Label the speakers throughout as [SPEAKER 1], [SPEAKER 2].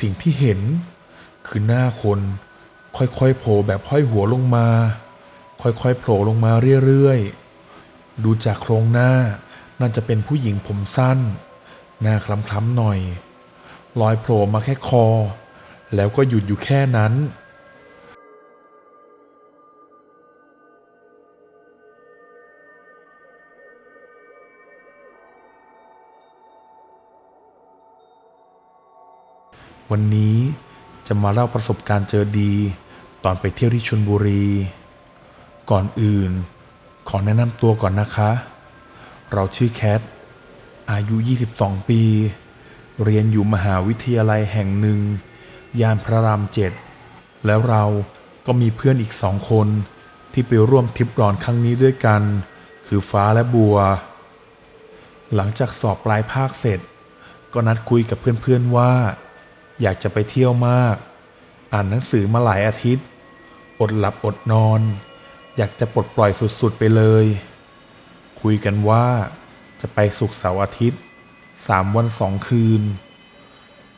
[SPEAKER 1] สิ่งที่เห็น คือหน้าคนค่อยๆโผล่แบบห้อยหัวลงมา ค่อยๆโผล่ลงมาเรื่อยๆ ดูจากโครงหน้าน่าจะเป็นผู้หญิงผมสั้น หน้าคล้ำๆหน่อย ลอยโผล่มาแค่คอ แล้วก็หยุดอยู่แค่นั้น วันนี้จะมาเล่าประสบการณ์เจอดี ตอนไปเที่ยวที่ชลบุรี ก่อนอื่น ขอแนะนำตัวก่อนนะคะ เราชื่อแคท อายุ 22 ปี เรียนอยู่มหาวิทยาลัยแห่งหนึ่ง ย่านพระรามเจ็ด แล้วเราก็มีเพื่อนอีกสองคนที่ไปร่วมทริปรอนครั้งนี้ด้วยกัน คือฟ้าและบัว หลังจากสอบปลายภาคเสร็จ ก็นัดคุยกับเพื่อนๆว่า อยากจะไปเที่ยวมาก อ่านหนังสือมาหลายอาทิตย์ อดหลับอดนอน อยากจะปลดปล่อยสุดๆไปเลย คุยกันว่าจะไปสุกเสาร์อาทิตย์สามวันสองคืน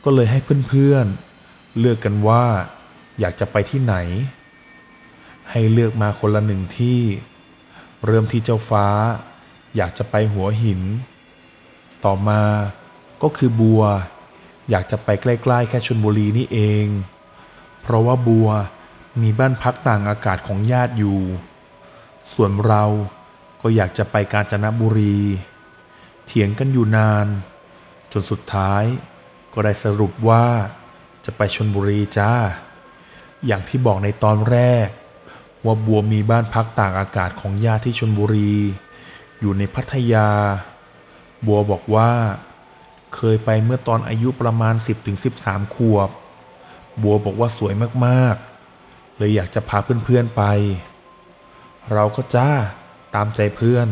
[SPEAKER 1] ก็เลยให้เพื่อนๆ เลือกกันว่าอยากจะไปที่ไหน ให้เลือกมาคนละหนึ่งที่ เริ่มที่เจ้าฟ้า อยากจะไปหัวหิน ต่อมาก็คือบัว อยากจะไปใกล้ๆแค่ชลบุรีนี่เอง เพราะว่าบัวมีบ้านพักต่างอากาศของญาติอยู่ ส่วนเราก็อยากจะไปกาญจนบุรี เถียงกันอยู่นาน จนสุดท้ายก็ได้สรุปว่าจะไปชลบุรีจ้า อย่างที่บอกในตอนแรก ว่าบัวมีบ้านพักต่างอากาศของญาติที่ชลบุรี อยู่ในพัทยา บัวบอกว่า เคยไปเมื่อตอนอายุประมาณ 10-13 ขวบ บัวบอกว่าสวยมากๆ เลยอยากจะพาเพื่อนๆไป เราก็จ้าตามใจเพื่อน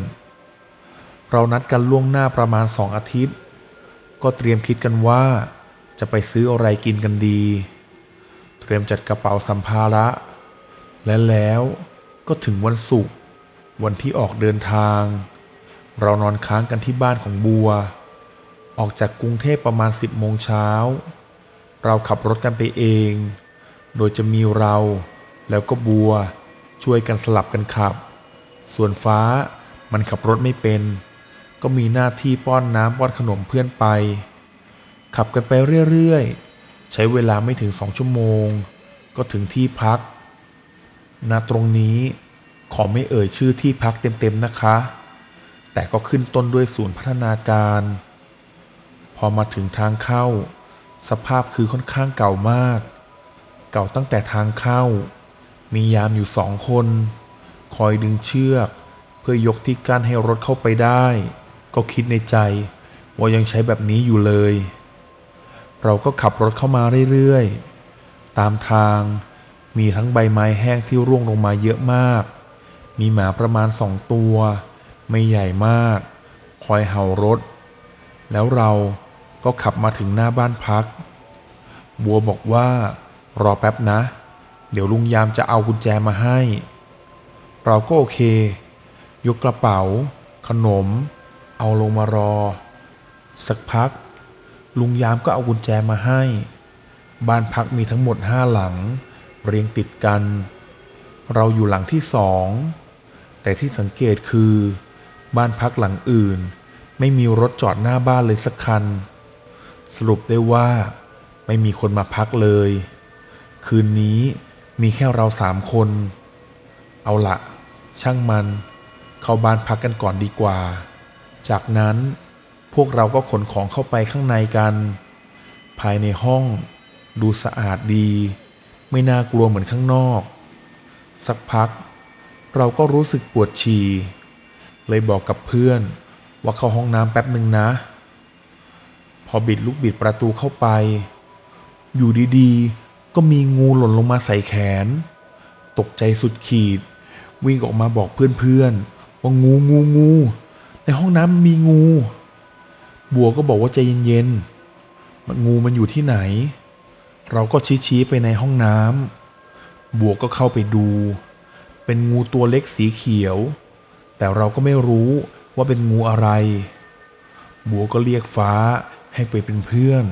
[SPEAKER 1] เรานัดกันล่วงหน้าประมาณสองอาทิตย์ ก็เตรียมคิดกันว่าจะไปซื้ออะไรกินกันดี เตรียมจัดกระเป๋าสัมภาระ และแล้วก็ถึงวันศุกร์วันที่ออกเดินทาง เรานอนค้างกันที่บ้านของบัว ออกจากกรุงเทพประมาณ 10 โมงเช้า เราขับรถกันไปเอง โดยจะมีเราแล้วก็บัวช่วยกันสลับกันขับ ส่วนฟ้ามันขับรถไม่เป็น ก็มีหน้าที่ป้อนน้ำป้อนขนมเพื่อนไป ขับกันไปเรื่อยๆ ใช้เวลาไม่ถึงสองชั่วโมง ก็ถึงที่พัก ณ ตรงนี้ขอไม่เอ่ยชื่อที่พักเต็มๆนะคะ แต่ก็ขึ้นต้นด้วยศูนย์พัฒนาการ พอมาถึงทางเข้า สภาพคือค่อนข้างเก่ามาก เก่าตั้งแต่ทางเข้า มียามอยู่สองคน คอยดึงเชือก เพื่อยกที่กั้นให้รถเข้าไปได้ ก็คิดในใจ ว่ายังใช้แบบนี้อยู่เลย เราก็ขับรถเข้ามาเรื่อยๆ ตามทางมีทั้งใบไม้แห้งที่ร่วงลงมาเยอะมาก มีหมาประมาณสองตัว ไม่ใหญ่มาก คอยเห่ารถ แล้วเรา ก็ขับมาถึงหน้าบ้านพัก บัวบอกว่ารอแป๊บนะ เดี๋ยวลุงยามจะเอากุญแจมาให้ เราก็โอเค ยกกระเป๋า ขนม เอาลงมารอ สักพัก ลุงยามก็เอากุญแจมาให้ บ้านพักมีทั้งหมดห้าหลัง เรียงติดกัน เราอยู่หลังที่สอง แต่ที่สังเกตคือ บ้านพักหลังอื่น ไม่มีรถจอดหน้าบ้านเลยสักคัน สรุปได้ว่า ไม่มีคนมาพักเลย คืนนี้มีแค่เราสามคน เอาละช่างมัน เข้าบ้านพักกันก่อนดีกว่า จากนั้นพวกเราก็ขนของเข้าไปข้างในกัน ภายในห้อง ดูสะอาดดี ไม่น่ากลัวเหมือนข้างนอก สักพัก เราก็รู้สึกปวดฉี่เลยบอกกับเพื่อนว่าเข้าห้องน้ำแป๊บหนึ่งนะ พอบิดลูกบิดประตูเข้าไป อยู่ดีๆ ก็มีงูหล่นลงมาใส่แขน ตกใจสุดขีด วิ่งออกมาบอกเพื่อนๆ ว่างูงูงู ในห้องน้ำมีงู บัวก็บอกว่าใจเย็นๆ มันงูมันอยู่ที่ไหน เราก็ชี้ๆไปในห้องน้ำบัวก็เข้าไปดู เป็นงูตัวเล็กสีเขียว แต่เราก็ไม่รู้ว่าเป็นงูอะไร บัวก็เรียกฟ้า ให้ไปเป็นเพื่อน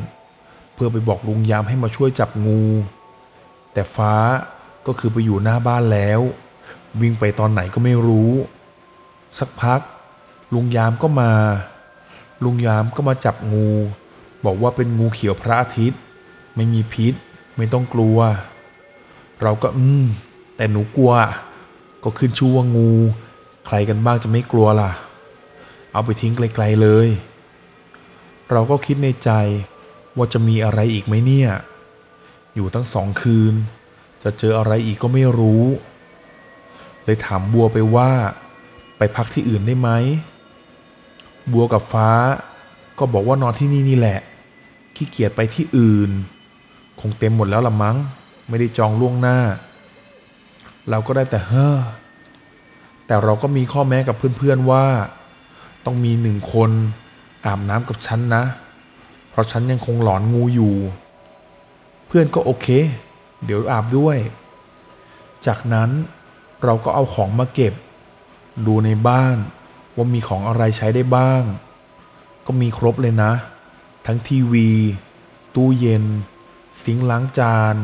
[SPEAKER 1] เพื่อไปบอกลุงยามให้มาช่วยจับงู แต่ฟ้าก็คือไปอยู่หน้าบ้านแล้ว วิ่งไปตอนไหนก็ไม่รู้ สักพัก ลุงยามก็มา ลุงยามก็มาจับงู บอกว่าเป็นงูเขียวพระอาทิตย์ ไม่มีพิษ ไม่ต้องกลัว เราก็อืม แต่หนูกลัว ก็ขึ้นชื่อว่างู ใครกันบ้างจะไม่กลัวล่ะ เอาไปทิ้งไกลๆเลย เราก็คิดในใจว่าจะมีอะไรอีกไหมเนี่ย อยู่ตั้งสองคืน จะเจออะไรอีกก็ไม่รู้ เลยถามบัวไปว่า ไปพักที่อื่นได้ไหม บัวกับฟ้าก็บอกว่านอนที่นี่นี่แหละ ขี้เกียจไปที่อื่น คงเต็มหมดแล้วละมั้ง ไม่ได้จองล่วงหน้า เราก็ได้แต่เฮ้อ แต่เราก็มีข้อแม้กับเพื่อนๆว่า ต้องมีหนึ่งคน อาบน้ำกับฉันนะ เพราะฉันยังคงหลอนงูอยู่ เพื่อนก็โอเค เดี๋ยวอาบด้วย จากนั้นเราก็เอาของมาเก็บ ดูในบ้านว่ามีของอะไรใช้ได้บ้าง ก็มีครบเลยนะ ทั้งทีวี ตู้เย็น สิงล้างจาน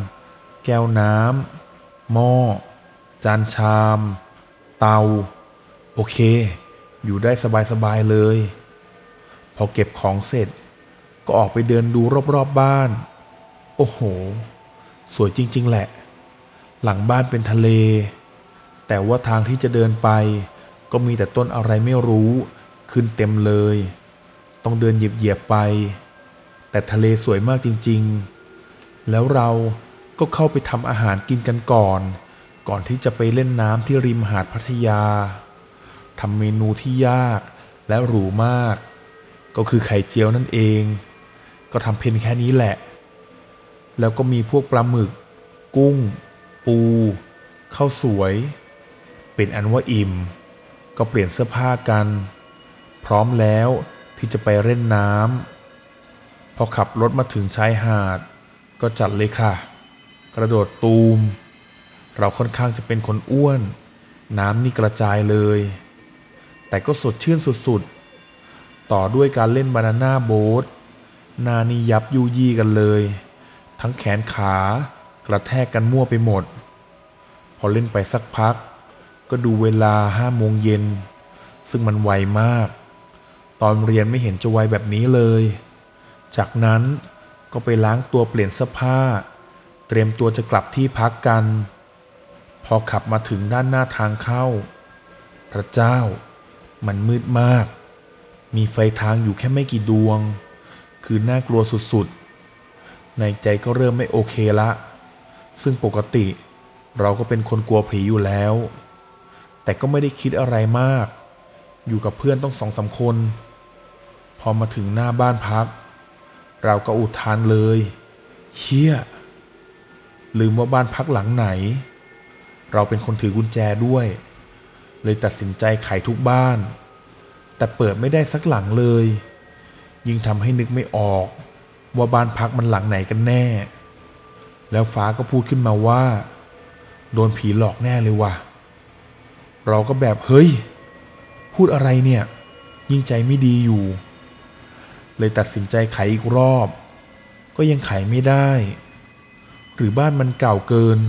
[SPEAKER 1] แก้วน้ำหม้อ จานชาม เตา โอเค อยู่ได้สบายๆเลย พอเก็บของเสร็จ ก็ออกไปเดินดูรอบๆบบ้าน โอ้โห สวยจริง ๆ แหละ หลังบ้านเป็นทะเล แต่ว่าทางที่จะเดินไป ก็มีแต่ต้นอะไรไม่รู้ ขึ้นเต็มเลย ต้องเดินเหยียบๆไป แต่ทะเลสวยมากจริง ๆ แล้วเราก็เข้าไปทำอาหารกินกันก่อน ก่อนที่จะไปเล่นน้ำที่ริมหาดพัทยาทำเมนูที่ยากและหรูมาก ก็คือไข่เจียวนั่นเอง ก็ทำเพียงแค่นี้แหละ แล้วก็มีพวกปลาหมึก กุ้ง ปูข้าวสวย เป็นอันว่าอิ่ม ก็เปลี่ยนเสื้อผ้ากัน พร้อมแล้วที่จะไปเล่นน้ำพอขับรถมาถึงชายหาด ก็จัดเลยค่ะ กระโดดตูม เราค่อนข้างจะเป็นคนอ้วน น้ำนี่กระจายเลย แต่ก็สดชื่นสุดๆ ต่อด้วยการเล่นบานาน่าโบ๊ทนานี่ยับยุยี่กันเลย ทั้งแขนขากระแทกกันมั่วไปหมด พอเล่นไปสักพัก ก็ดูเวลาห้าโมงเย็น ซึ่งมันไวมาก ตอนเรียนไม่เห็นจะไวแบบนี้เลย จากนั้นก็ไปล้างตัวเปลี่ยนเสื้อผ้า เตรียมตัวจะกลับที่พักกัน พอขับมาถึงด้านหน้าทางเข้า พระเจ้า มันมืดมาก มีไฟทางอยู่แค่ไม่กี่ดวง คือน่ากลัวสุดๆ ในใจก็เริ่มไม่โอเคละ ซึ่งปกติเราก็เป็นคนกลัวผีอยู่แล้ว แต่ก็ไม่ได้คิดอะไรมาก อยู่กับเพื่อนต้องสองสามคน พอมาถึงหน้าบ้านพัก เราก็อุทานเลยเชี่ยลืมว่าบ้านพักหลังไหน เราเป็นคนถือกุญแจด้วย เลยตัดสินใจไขทุกบ้าน แต่เปิดไม่ได้สักหลังเลย ยิ่งทำให้นึกไม่ออก ว่าบ้านพักมันหลังไหนกันแน่ แล้วฟ้าก็พูดขึ้นมาว่า โดนผีหลอกแน่เลยว่ะ เราก็แบบเฮ้ย พูดอะไรเนี่ย ยิ่งใจไม่ดีอยู่ เลยตัดสินใจไขอีกรอบ ก็ยังไขไม่ได้ หรือบ้านมันเก่าเกิน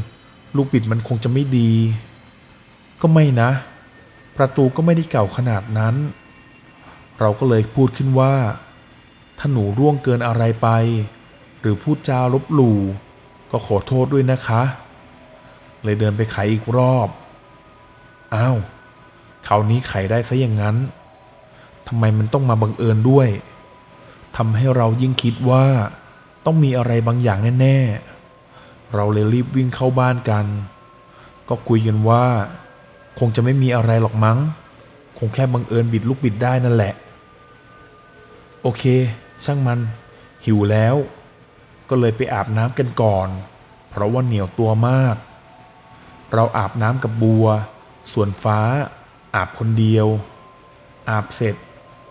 [SPEAKER 1] ลูกบิดมันคงจะไม่ดี ก็ไม่นะประตูก็ไม่ได้เก่าขนาดนั้น เราก็เลยพูดขึ้นว่า ถ้าหนูร่วงเกินอะไรไป หรือพูดจาลบหลู่ก็ขอโทษด้วยนะคะ เลยเดินไปไขอีกรอบ อ้าวคราวนี้ไขได้ซะอย่างนั้นทำไมมันต้องมาบังเอิญด้วยทำให้เรายิ่งคิดว่าต้องมีอะไรบางอย่างแน่ ๆ เราเลยรีบวิ่งเข้าบ้านกัน ก็คุยกันว่า คงจะไม่มีอะไรหรอกมั้ง คงแค่บังเอิญบิดลูกบิดได้นั่นแหละ โอเค ช่างมัน หิวแล้ว ก็เลยไปอาบน้ำกันก่อน เพราะว่าเหนียวตัวมาก เราอาบน้ำกับบัว ส่วนฟ้า อาบคนเดียว อาบเสร็จ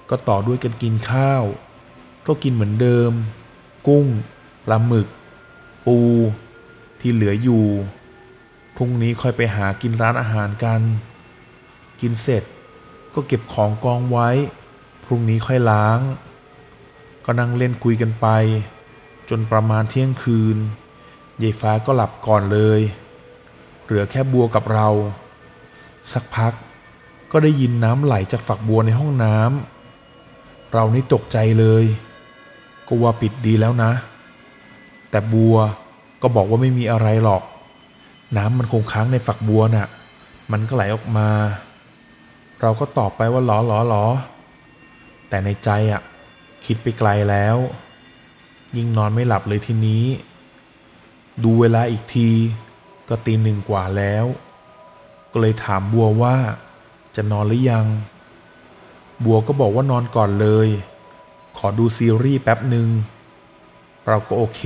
[SPEAKER 1] ก็ต่อด้วยกันกินข้าว ก็กินเหมือนเดิม กุ้งปลาหมึก ปู ที่เหลืออยู่พรุ่งนี้ค่อยไปหากินร้านอาหารกัน กินเสร็จก็เก็บของกองไว้ พรุ่งนี้ค่อยล้าง ก็นั่งเล่นคุยกันไป จนประมาณเที่ยงคืนยายฟ้าก็หลับก่อนเลย เหลือแค่บัวกับเรา สักพักก็ได้ยินน้ำไหลจากฝักบัวในห้องน้ำเรานี่ตกใจเลย ก็ว่าปิดดีแล้วนะ แต่บัวก็บอกว่าไม่มีอะไรหรอก น้ำมันคงค้างในฝักบัวน่ะ มันก็ไหลออกมา เราก็ตอบไปว่าหรอหรอหรอแต่ในใจอะ คิดไปไกลแล้ว ยิ่งนอนไม่หลับเลยทีนี้ ดูเวลาอีกทีก็ตีหนึ่งกว่าแล้ว ก็เลยถามบัวว่าจะนอนหรือยัง บัวก็บอกว่านอนก่อนเลย ขอดูซีรีส์แป๊บหนึ่งเราก็โอเค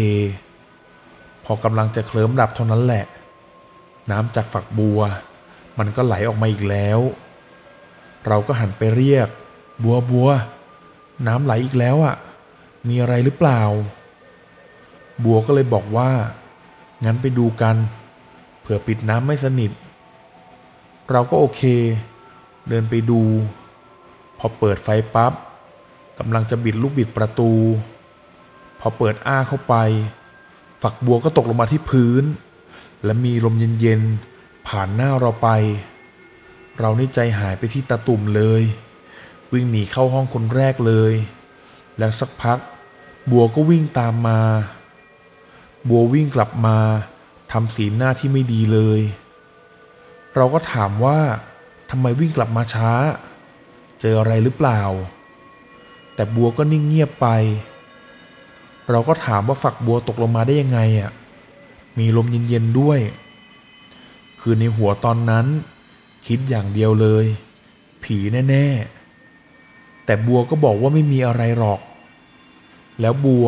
[SPEAKER 1] พอกำลังจะเคลิ้มหลับเท่านั้นแหละ น้ำจากฝักบัว มันก็ไหลออกมาอีกแล้ว เราก็หันไปเรียก บัวบัว น้ำไหลอีกแล้วอะ่ะ มีอะไรหรือเปล่า บัวก็เลยบอกว่า งั้นไปดูกัน เผื่อปิดน้ำไม่สนิท เราก็โอเค เดินไปดู พอเปิดไฟปั๊บกำลังจะบิดลูกบิดประตู พอเปิดอ้าเข้าไป ฝักบัวก็ตกลงมาที่พื้น และมีลมเย็นๆผ่านหน้าเราไป เรานี่ใจหายไปที่ตาตุ่มเลย วิ่งหนีเข้าห้องคนแรกเลย แล้วสักพัก บัวก็วิ่งตามมา บัววิ่งกลับมาทำสีหน้าที่ไม่ดีเลย เราก็ถามว่าทำไมวิ่งกลับมาช้า เจออะไรหรือเปล่า แต่บัวก็นิ่งเงียบไป เราก็ถามว่าฝักบัวตกลงมาได้ยังไงอะมีลมเย็นๆด้วย คือในหัวตอนนั้น คิดอย่างเดียวเลย ผีแน่ ๆ แต่บัวก็บอกว่าไม่มีอะไรหรอก แล้วบัว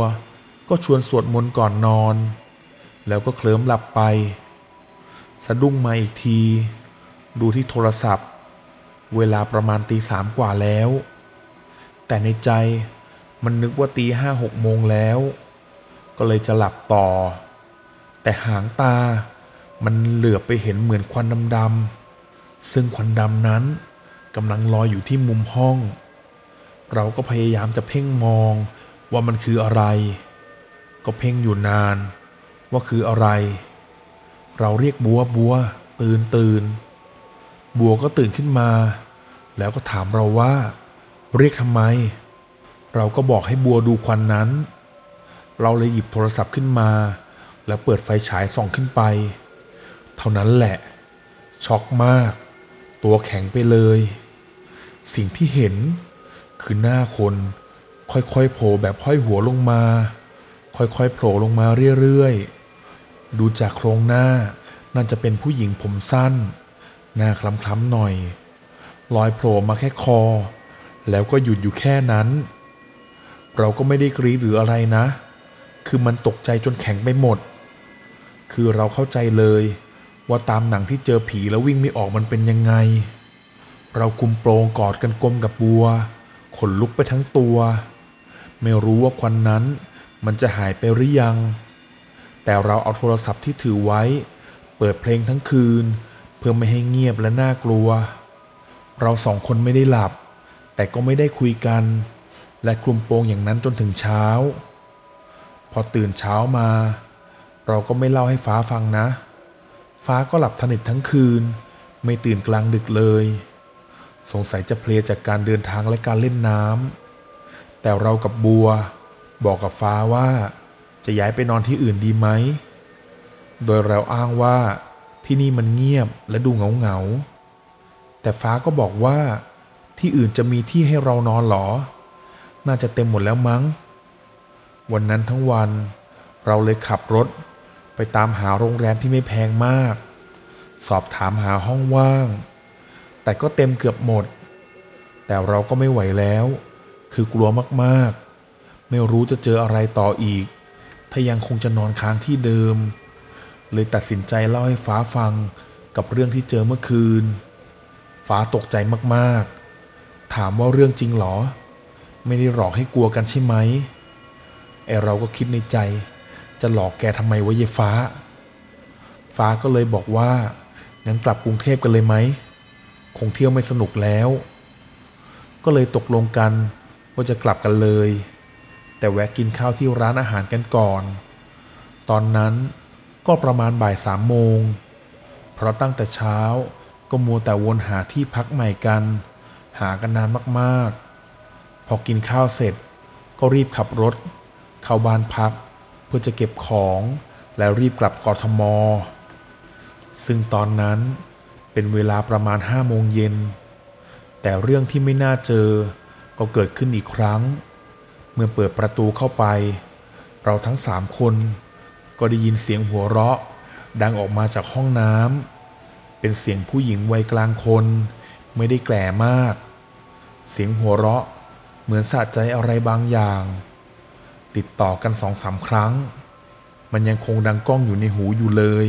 [SPEAKER 1] ก็ชวนสวดมนต์ก่อนนอน แล้วก็เคลิ้มหลับไป สะดุ้งมาอีกที ดูที่โทรศัพท์ เวลาประมาณตีสามกว่าแล้ว แต่ในใจมันนึกว่าตีห้าหกโมงแล้ว ก็เลยจะหลับต่อ แต่หางตามันเหลือบไปเห็นเหมือนควันดำๆซึ่งควันดำนั้นกำลังลอยอยู่ที่มุมห้อง เราก็พยายามจะเพ่งมองว่ามันคืออะไร ก็เพ่งอยู่นาน ว่าคืออะไร เราเรียกบัวบัว ตื่นตื่น บัวก็ตื่นขึ้นมา แล้วก็ถามเราว่า เรียกทำไม เราก็บอกให้บัวดูควันนั้น เราเลยหยิบโทรศัพท์ขึ้นมา แล้วเปิดไฟฉายส่องขึ้นไป เท่านั้นแหละ ช็อกมาก ตัวแข็งไปเลย สิ่งที่เห็น คือหน้าคน ค่อยๆโผล่แบบห้อยหัวลงมา ค่อยๆโผล่ลงมาเรื่อยๆ ดูจากโครงหน้าน่าจะเป็นผู้หญิงผมสั้น หน้าคล้ำๆหน่อย ลอยโผล่มาแค่คอ แล้วก็หยุดอยู่แค่นั้น เราก็ไม่ได้กรีดหรืออะไรนะ คือมันตกใจจนแข็งไปหมด คือเราเข้าใจเลยว่าตามหนังที่เจอผีแล้ววิ่งไม่ออกมันเป็นยังไง เรากุมโปรงกอดกันกลมกับบัว ขนลุกไปทั้งตัว ไม่รู้ว่าควันนั้นมันจะหายไปหรือยัง แต่เราเอาโทรศัพท์ที่ถือไว้ เปิดเพลงทั้งคืน เพื่อไม่ให้เงียบและน่ากลัว เราสองคนไม่ได้หลับ แต่ก็ไม่ได้คุยกัน และคลุมโปงอย่างนั้นจนถึงเช้า พอตื่นเช้ามา เราก็ไม่เล่าให้ฟ้าฟังนะ ฟ้าก็หลับสนิททั้งคืน ไม่ตื่นกลางดึกเลย สงสัยจะเพลียจากการเดินทางและการเล่นน้ำแต่เรากับบัวบอกกับฟ้าว่าจะย้ายไปนอนที่อื่นดีไหม โดยเราอ้างว่าที่นี่มันเงียบและดูเหงาเหงาๆแต่ฟ้าก็บอกว่าที่อื่นจะมีที่ให้เรานอนหรอ น่าจะเต็มหมดแล้วมั้ง วันนั้นทั้งวันเราเลยขับรถไปตามหาโรงแรมที่ไม่แพงมาก สอบถามหาห้องว่าง แต่ก็เต็มเกือบหมด แต่เราก็ไม่ไหวแล้ว คือกลัวมากๆ ไม่รู้จะเจออะไรต่ออีก ถ้ายังคงจะนอนค้างที่เดิม เลยตัดสินใจเล่าให้ฟ้าฟังกับเรื่องที่เจอเมื่อคืน ฟ้าตกใจมากๆ ถามว่าเรื่องจริงเหรอ ไม่ได้หลอกให้กลัวกันใช่ไหมไอเราก็คิดในใจ จะหลอกแกทำไมวะเยฟ้า ฟ้าก็เลยบอกว่างั้นกลับกรุงเทพกันเลยไหม คงเที่ยวไม่สนุกแล้ว ก็เลยตกลงกันว่าจะกลับกันเลย แต่แวะกินข้าวที่ร้านอาหารกันก่อน ตอนนั้นก็ประมาณบ่ายสามโมง เพราะตั้งแต่เช้าก็มัวแต่วนหาที่พักใหม่กัน หากันนานมากๆ พอกินข้าวเสร็จก็รีบขับรถ เข้าบ้านพัก เพื่อจะเก็บของแล้วรีบกลับกรทม ซึ่งตอนนั้น เป็นเวลาประมาณห้าโมงเย็น แต่เรื่องที่ไม่น่าเจอ ก็เกิดขึ้นอีกครั้ง เมื่อเปิดประตูเข้าไป เราทั้งสามคน ก็ได้ยินเสียงหัวเราะ ดังออกมาจากห้องน้ำเป็นเสียงผู้หญิงวัยกลางคน ไม่ได้แก่มาก เสียงหัวเราะเหมือนสะใจอะไรบางอย่าง ติดต่อกันสองสามครั้ง มันยังคงดังก้องอยู่ในหูอยู่เลย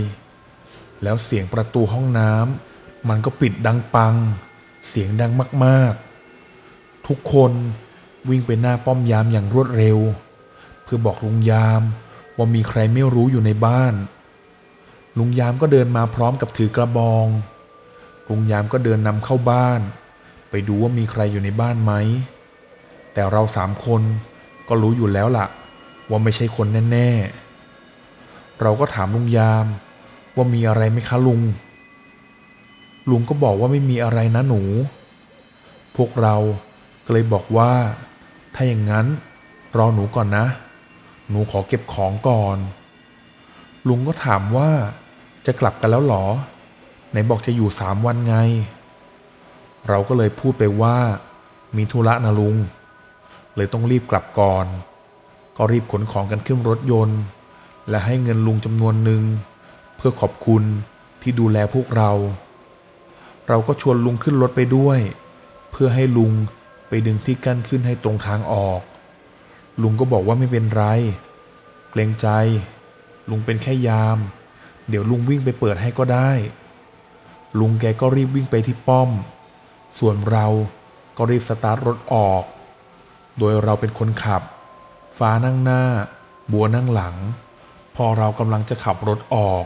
[SPEAKER 1] แล้วเสียงประตูห้องน้ำ มันก็ปิดดังปัง เสียงดังมากๆ ทุกคนวิ่งไปหน้าป้อมยามอย่างรวดเร็ว เพื่อบอกลุงยามว่ามีใครไม่รู้อยู่ในบ้าน ลุงยามก็เดินมาพร้อมกับถือกระบอง ลุงยามก็เดินนำเข้าบ้าน ไปดูว่ามีใครอยู่ในบ้านไหม แต่เราสามคนก็รู้อยู่แล้วล่ะ ว่าไม่ใช่คนแน่ ๆ เราก็ถามลุงยามว่ามีอะไรไหมคะลุง ลุงก็บอกว่าไม่มีอะไรนะหนู พวกเราก็เลยบอกว่า ถ้าอย่างนั้นรอหนูก่อนนะ หนูขอเก็บของก่อน ลุงก็ถามว่าจะกลับกันแล้วเหรอ ไหนบอกจะอยู่สามวันไง เราก็เลยพูดไปว่า มีธุระนะลุง เลยต้องรีบกลับก่อน ก็รีบขนของกันขึ้นรถยนต์ และให้เงินลุงจำนวนหนึ่งเพื่อขอบคุณที่ดูแลพวกเรา เราก็ชวนลุงขึ้นรถไปด้วย เพื่อให้ลุงไปดึงที่กั้นขึ้นให้ตรงทางออก ลุงก็บอกว่าไม่เป็นไร เกรงใจ ลุงเป็นแค่ยาม เดี๋ยวลุงวิ่งไปเปิดให้ก็ได้ ลุงแกก็รีบวิ่งไปที่ป้อม ส่วนเราก็รีบสตาร์ทรถออก โดยเราเป็นคนขับ ฟ้านั่งหน้า บัวนั่งหลัง พอเรากำลังจะขับรถออก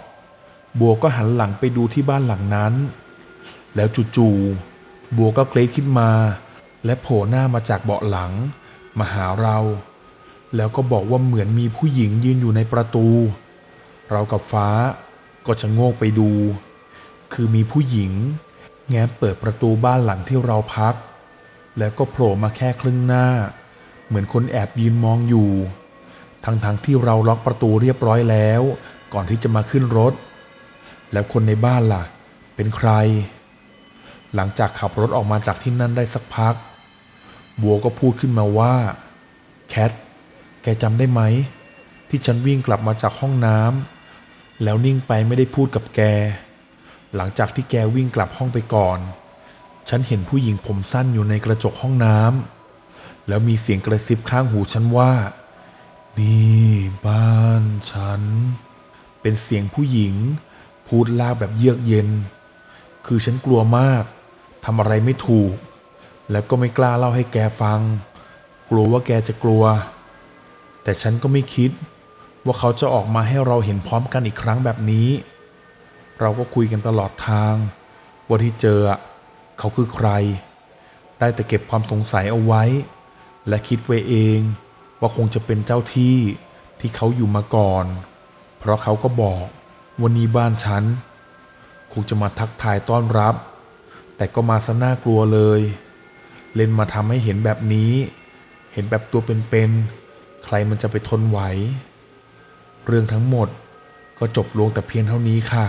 [SPEAKER 1] บัวก็หันหลังไปดูที่บ้านหลังนั้น แล้วจู่ๆบัวก็เกรดขึ้นมา และโผล่หน้ามาจากเบาะหลัง มาหาเรา แล้วก็บอกว่าเหมือนมีผู้หญิงยืนอยู่ในประตู เรากับฟ้าก็จะโงกไปดู คือมีผู้หญิง แง้มเปิดประตูบ้านหลังที่เราพัก แล้วก็โผล่มาแค่ครึ่งหน้า เหมือนคนแอบยืนมองอยู่ ทั้งๆทที่เราล็อกประตูเรียบร้อยแล้ว ก่อนที่จะมาขึ้นรถ แล้วคนในบ้านล่ะ เป็นใคร หลังจากขับรถออกมาจากที่นั่นได้สักพัก บัวก็พูดขึ้นมาว่า แคท แกจำได้ไหม ที่ฉันวิ่งกลับมาจากห้องน้ำแล้วนิ่งไปไม่ได้พูดกับแก หลังจากที่แกวิ่งกลับห้องไปก่อน ฉันเห็นผู้หญิงผมสั้นอยู่ในกระจกห้องน้ำแล้วมีเสียงกระซิบข้างหูฉันว่า นี่บ้านฉัน เป็นเสียงผู้หญิง พูดลากแบบเยือกเย็น คือฉันกลัวมาก ทำอะไรไม่ถูก แล้วก็ไม่กล้าเล่าให้แกฟัง กลัวว่าแกจะกลัว แต่ฉันก็ไม่คิด ว่าเขาจะออกมาให้เราเห็นพร้อมกันอีกครั้งแบบนี้ เราก็คุยกันตลอดทางว่าที่เจอเขาคือใคร ได้แต่เก็บความสงสัยเอาไว้ และคิดไว้เองว่าคงจะเป็นเจ้าที่ที่เขาอยู่มาก่อน เพราะเขาก็บอกวันนี้บ้านฉัน คงจะมาทักทายต้อนรับ แต่ก็มาซะน่ากลัวเลย เล่นมาทำให้เห็นแบบนี้ เห็นแบบตัวเป็นๆ ใครมันจะไปทนไหว เรื่องทั้งหมดก็จบลงแต่เพียงเท่านี้ค่ะ